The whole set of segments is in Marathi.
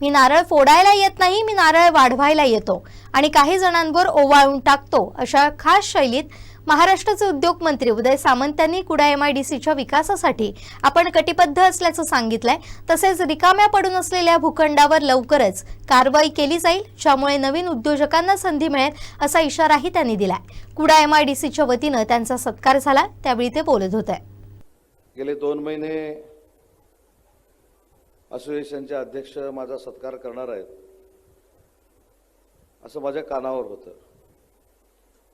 मी नारळ फोडायला येत नाही मी नारळ वाढवायला येतो आणि काही जणांवर ओवाळून टाकतो अशा खास शैलीत महाराष्ट्राचे उद्योग मंत्री उदय सामंत यांनी कुडा एमआयडीसीच्या विकासासाठी आपण कटिबद्ध असल्याचं सांगितलंय. तसेच रिकाम्या पडून असलेल्या भूखंडावर लवकरच कारवाई केली जाईल ज्यामुळे नवीन उद्योजकांना संधी मिळेल असा इशाराही त्यांनी दिलाय. कुडा एम आयडीसीच्या वतीनं त्यांचा सत्कार झाला त्यावेळी ते बोलत होते. गेले दोन महिने असोसिएशनचे अध्यक्ष माझा सत्कार करणार आहेत. असं माझ्या कानावर होतं.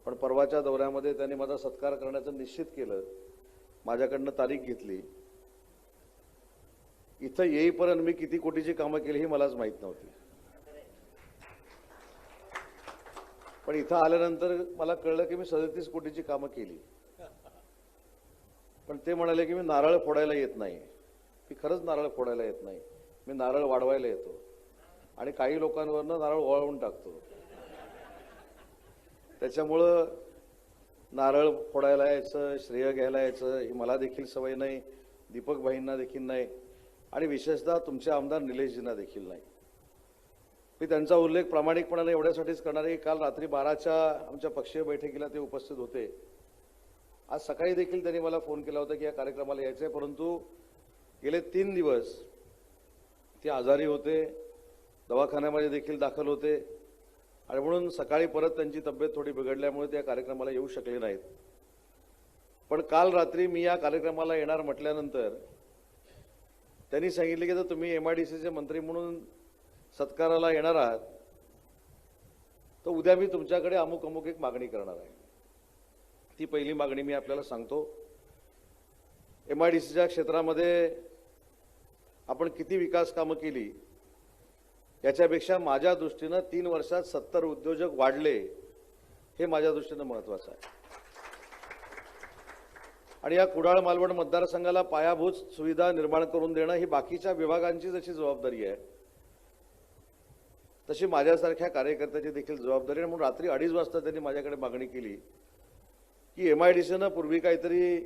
पण परवाच्या दौऱ्यामध्ये त्यांनी माझा सत्कार करण्याचं निश्चित केलं. माझ्याकडनं तारीख घेतली. इथं येईपर्यंत मी किती कोटीची कामं केली ही मलाच माहीत नव्हती. पण इथं आल्यानंतर मला कळलं की मी सदतीस कोटीची कामं केली. पण ते म्हणाले की मी नारळ फोडायला येत नाही. की खरंच नारळ फोडायला येत नाही. मी नारळ वाढवायला येतो. आणि काही लोकांवरनं नारळ वळवून टाकतो. त्याच्यामुळं नारळ फोडायला यायचं श्रेय घ्यायला यायचं ही मला देखील सवय नाही दीपक भाईंना देखील नाही. आणि विशेषतः तुमचे आमदार निलेशजींना देखील नाही. मी त्यांचा उल्लेख प्रामाणिकपणाने एवढ्यासाठीच करणार आहे काल रात्री बाराच्या आमच्या पक्षीय बैठकीला ते उपस्थित होते. आज सकाळी देखील त्यांनी मला फोन केला होता की या कार्यक्रमाला यायचं आहे परंतु गेले तीन दिवस ते आजारी होते दवाखान्यामध्ये देखील दाखल होते आणि म्हणून सकाळी परत त्यांची तब्येत थोडी बिघडल्यामुळे त्या कार्यक्रमाला येऊ शकले नाहीत. पण काल रात्री मी या कार्यक्रमाला येणार म्हटल्यानंतर त्यांनी सांगितले की जर तुम्ही एम आय डी सीचे मंत्री म्हणून सत्काराला येणार आहात तर उद्या मी तुमच्याकडे अमुक अमुक एक मागणी करणार आहे. ती पहिली मागणी मी आपल्याला सांगतो. एम आय डी सीच्या क्षेत्रामध्ये आपण किती विकास कामं केली याच्यापेक्षा माझ्या दृष्टीनं तीन वर्षात सत्तर उद्योजक वाढले हे माझ्या दृष्टीनं महत्वाचं आहे. आणि या कुडाळ मालवण मतदारसंघाला पायाभूत सुविधा निर्माण करून देणं ही बाकीच्या विभागांची जशी जबाबदारी आहे तशी माझ्यासारख्या कार्यकर्त्याची देखील जबाबदारी आहे. म्हणून रात्री अडीच वाजता त्यांनी माझ्याकडे मागणी केली की एम आय डी सीनं पूर्वी काहीतरी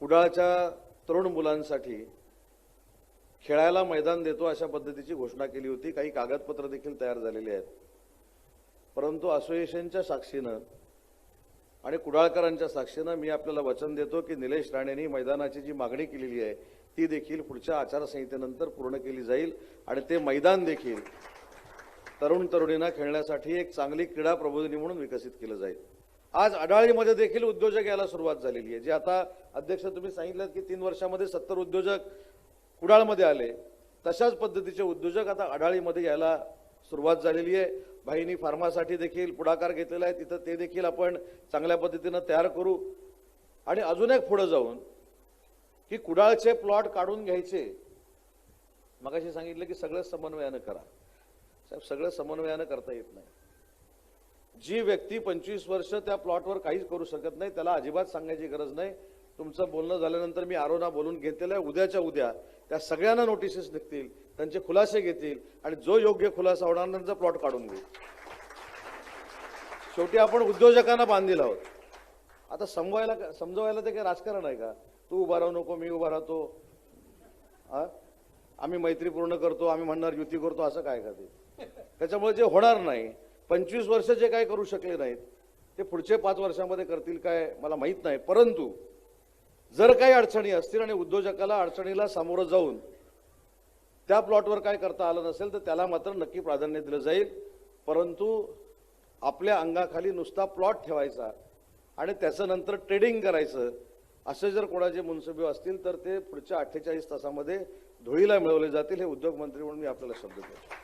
कुडाळच्या तरुण मुलांसाठी खेळायला मैदान देतो अशा पद्धतीची घोषणा केली होती. काही कागदपत्र देखील तयार झालेली आहेत. परंतु असोसिएशनच्या साक्षीनं आणि कुडाळकरांच्या साक्षीनं मी आपल्याला वचन देतो की निलेश राणेंनी मैदानाची जी मागणी केलेली आहे ती देखील पुढच्या आचारसंहितेनंतर पूर्ण केली जाईल आणि ते मैदान देखील तरुण तरुणींना खेळण्यासाठी एक चांगली क्रीडा प्रबोधिनी म्हणून विकसित केलं जाईल. आज अडाळीमध्ये देखील उद्योजक यायला सुरुवात झालेली आहे. जे आता अध्यक्ष तुम्ही सांगितलं की तीन वर्षामध्ये सत्तर उद्योजक कुडाळमध्ये आले. तशाच पद्धतीचे उद्योजक आता अडाळीमध्ये यायला सुरुवात झालेली आहे. भाईनी फार्मासाठी देखील पुढाकार घेतलेला आहे. तिथं ते देखील आपण चांगल्या पद्धतीनं तयार करू. आणि अजून एक पुढं जाऊन की कुडाळचे प्लॉट काढून घ्यायचे. मगाशी सांगितलं की सगळं समन्वयानं करा. साहेब सगळं समन्वयानं करता येत नाही. जी व्यक्ती पंचवीस वर्ष त्या प्लॉटवर काहीच करू शकत नाही त्याला अजिबात सांगायची गरज नाही. तुमचं बोलणं झाल्यानंतर मी आरोना बोलून घेतलेलं आहे. उद्याच्या उद्या त्या सगळ्यांना नोटिसेस निघतील त्यांचे खुलासे घेतील आणि जो योग्य खुलासा होणार त्यांचा प्लॉट काढून घेईल. शेवटी आपण उद्योजकांना बांधील आहोत. आता समवायला समजवायला ते काही राजकारण आहे का? तू उभा राहू नको मी उभा राहतो. हा? आम्ही मैत्री पूर्ण करतो आम्ही म्हणणार युती करतो असं काय का ते? त्याच्यामुळे जे होणार नाही पंचवीस वर्ष जे काय करू शकले नाहीत ते पुढचे पाच वर्षामध्ये करतील काय मला माहीत नाही. परंतु जर काही अडचणी असतील आणि उद्योजकाला अडचणीला सामोरं जाऊन त्या प्लॉटवर काय करता आलं नसेल तर त्याला मात्र नक्की प्राधान्य दिलं जाईल. परंतु आपल्या अंगाखाली नुसता प्लॉट ठेवायचा आणि त्याचं नंतर ट्रेडिंग करायचं असे जर कोणाचे मुनसबी असतील तर ते पुढच्या अठ्ठेचाळीस तासामध्ये धुळीला मिळवले जातील हे उद्योगमंत्री म्हणून मी आपल्याला शब्द देतो.